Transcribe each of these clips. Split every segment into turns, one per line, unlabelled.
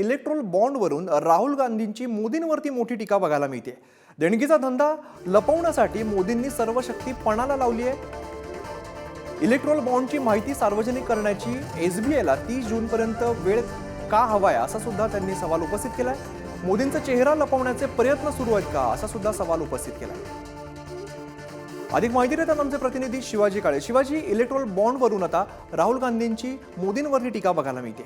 Electoral बॉन्डवरून Rahul गांधींची मोदींवरती मोठी टीका बघायला मिळते. देणगीचा धंदा लपवण्यासाठी मोदींनी सर्व शक्ती पणाला लावली आहे. इलेक्ट्रोल बॉन्डची माहिती सार्वजनिक करण्याची एस बी आयला तीस जूनपर्यंत वेळ का हवाय असा सुद्धा त्यांनी सवाल उपस्थित केला आहे मोदींचा चेहरा लपवण्याचे प्रयत्न सुरू आहेत का असा सुद्धा सवाल उपस्थित केला आहे अधिक माहिती देतात आमचे प्रतिनिधी शिवाजी काळे. शिवाजी इलेक्ट्रोल बॉन्डवरून आता राहुल गांधींची मोदींवरती टीका बघायला मिळते.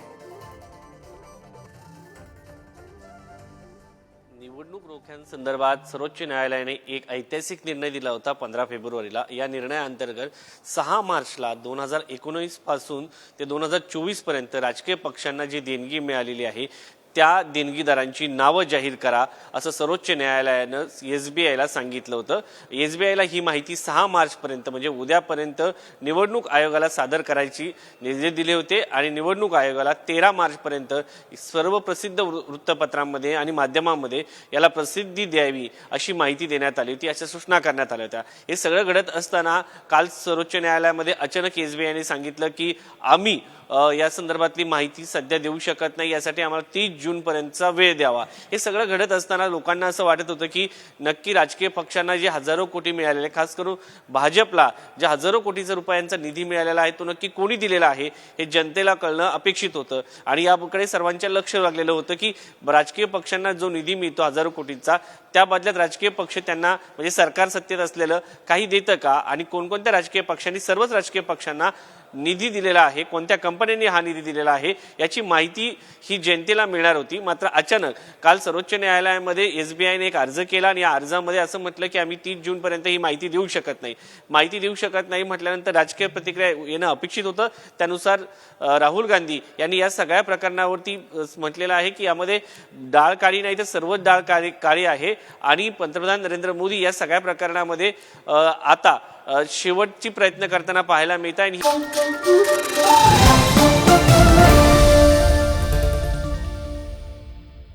निवडणूक रोख्यांसंदर्भात सर्वोच्च न्यायालयाने एक ऐतिहासिक निर्णय दिला होता पंधरा फेब्रुवारीला. या निर्णयाअंतर्गत सहा मार्चला दोन हजार एकोणीसपासून ते दोन हजार चोवीसपर्यंत राजकीय पक्षांना जी देणगी मिळालेली आहे त्या देणगीदारांची नावं जाहीर करा असं सर्वोच्च न्यायालयानं एस बी आयला सांगितलं होतं. एस बी आयला ही माहिती सहा मार्चपर्यंत म्हणजे उद्यापर्यंत निवडणूक आयोगाला सादर करायची निर्देश दिले होते आणि निवडणूक आयोगाला तेरा मार्चपर्यंत सर्व प्रसिद्ध वृ- वृत्तपत्रांमध्ये आणि माध्यमांमध्ये याला प्रसिद्धी द्यावी अशी माहिती देण्यात आली होती अशा सूचना करण्यात आल्या होत्या. हे सगळं घडत असताना काल सर्वोच्च न्यायालयामध्ये अचानक एस बी आयने सांगितलं की आम्ही या संदर्भातली माहिती सध्या देऊ शकत नाही यासाठी आम्हाला तीस जूनपर्यंतचा वेळ द्यावा. हे सगळं घडत असताना लोकांना असं वाटत होतं की नक्की राजकीय पक्षांना जे हजारो कोटी मिळालेले खास करून भाजपला जे हजारो कोटीचा रुपयांचा निधी मिळालेला आहे तो नक्की कोणी दिलेला आहे हे जनतेला कळणं अपेक्षित होतं. आणि याकडे सर्वांच्या लक्ष लागलेलं होतं की राजकीय पक्षांना जो निधी मिळतो हजारो कोटींचा त्या बदल्यात राजकीय पक्ष त्यांना म्हणजे सरकार सत्तेत असलेलं काही देतं का? आणि कोणकोणत्या राजकीय पक्षांनी सर्वच राजकीय पक्षांना निधी दिलेला आहे कोणत्या कंपन्यांनी हा निधी दिलेला आहे याची माहिती ही जनतेला मिळणार होती. मात्र अचानक काल सर्वोच्च न्यायालयामध्ये एस बी आयने एक अर्ज केला आणि या अर्जामध्ये असं म्हटलं की आम्ही तीस जूनपर्यंत ही माहिती देऊ शकत नाही. माहिती देऊ शकत नाही म्हटल्यानंतर राजकीय प्रतिक्रिया येणं अपेक्षित होतं. त्यानुसार राहुल गांधी यांनी या सगळ्या प्रकरणावरती म्हटलेलं आहे की यामध्ये डाळ काळी नाही तर सर्वच डाळ काळी काळी आहे आणि पंतप्रधान नरेंद्र मोदी या सगळ्या प्रकरणामध्ये आता शेवटची प्रयत्न करताना पाहायला मिळत आहे Thank you.